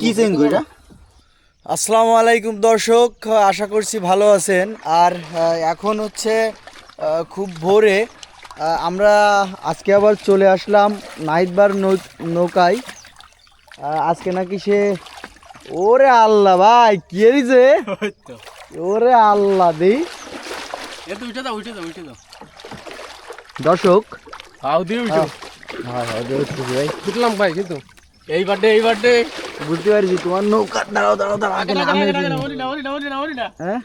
কি চেঙ্গু এটা? আসসালামু আলাইকুম দর্শক আশা করছি ভালো আছেন। আর এখন হচ্ছে খুব ভোরে আমরা আজকে আবার চলে আসলাম নাইটবার নৌকায়। আজকে নাকি সে ওরে আল্লাহ ভাই কি দিছে ওরে আল্লাহ দি দর্শক হ্যাঁ হ্যাঁ, হ্যাঁ, ভাই। ভাই কিন্তু। এই বার্থডে এই বার্থডে বুঝতে পারছি তোমার নৌকা দাঁড়াও দাঁড়াও দাঁড়াও আগে না আমি হ্যাঁ?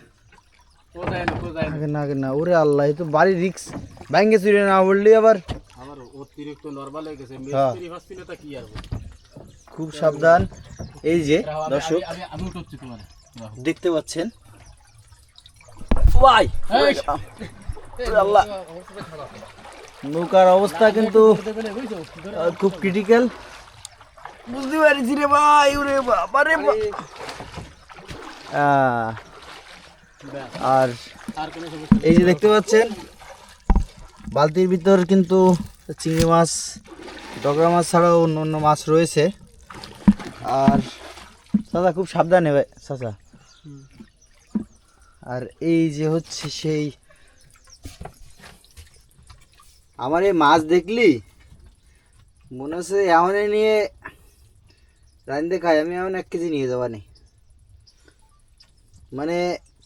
আগে না আগে না ওরে আল্লাহ তো বাড়ি রিক্স। ব্যাঙ্গে চুরি না বললি আবার। আমার অতিরিক্ত নরমাল হয়ে গেছে হ্যাঁ। মিস্ত্রি তা কি আর খুব সাবধান। এই যে দর্শক আমি আমি উঠছি তোমার। দেখতে পাচ্ছেন? ভাই ওরে আল্লাহ। নৌকার অবস্থা কিন্তু খুব ক্রিটিক্যাল বুঝতে পারছি রে ভাই ওরে বাবা রে আর। এই যে দেখতে পাচ্ছেন বালতির ভিতর কিন্তু চিংড়ি মাছ ডগরা মাছ ছাড়াও অন্য অন্য মাছ রয়েছে। আর চাচা খুব সাবধানে ভাই চাচা। আর এই যে হচ্ছে সেই আমার এই মাছ দেখলি? মনে হচ্ছে এমন নিয়ে রান্ধতে খাই আমি এমন এক কেজি নিয়ে যাবানি মানে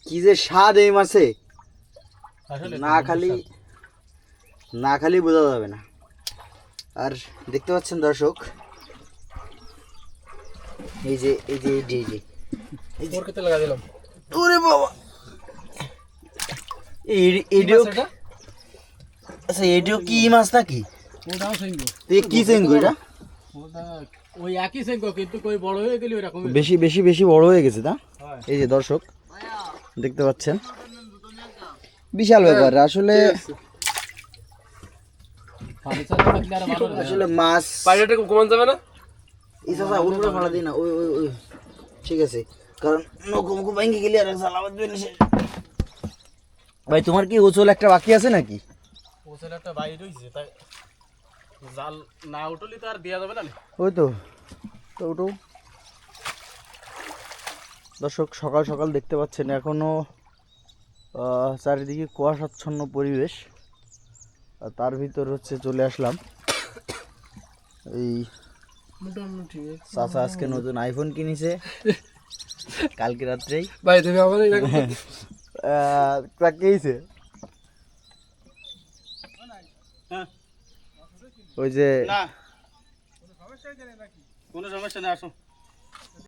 কি যে স্বাদ এই মাছে। না খালি না খালি বোঝা যাবে না। আর দেখতে পাচ্ছেন দর্শক এই যে এই যে এই যে এই যে। লাগা দিলাম। ওরে বাবা! এডিও আচ্ছা এডিও কি মাছ নাকি? কি চেঙ্গু এটা? ওই একই সিঙ্গো কিন্তু কই বড় হয়ে গেলি ওরকম বেশি বেশি বেশি বড় হয়ে গেছে না এই যে দর্শক দেখতে পাচ্ছেন। বিশাল ব্যাপার আসলে আসলে মাছ পাইরেটে কমান যাবে না? এই চাচা উপরে ফালা দিই না ওই ওই ওই। ঠিক আছে কারণ নৌকো মুখো ভেঙে গেলে আর ভাই তোমার কি ওচল একটা বাকি আছে নাকি? ও ছেলে একটা বাইরে রইছে তাই জাল না উঠলি তো আর দেয়া যাবে না ওই তো তো ওটো দর্শক সকাল সকাল দেখতে পাচ্ছেন এখনও আহ, চারিদিকে কুয়াশাচ্ছন্ন পরিবেশ। আর তার ভিতর হচ্ছে চলে আসলাম। এই চাচা আজকে নতুন আইফোন কিনেছে। কালকে রাত্রেই। ভাই তুমি আমার আহ, তা কেছে ওই যে না। কোনো সমস্যা নেই আসো।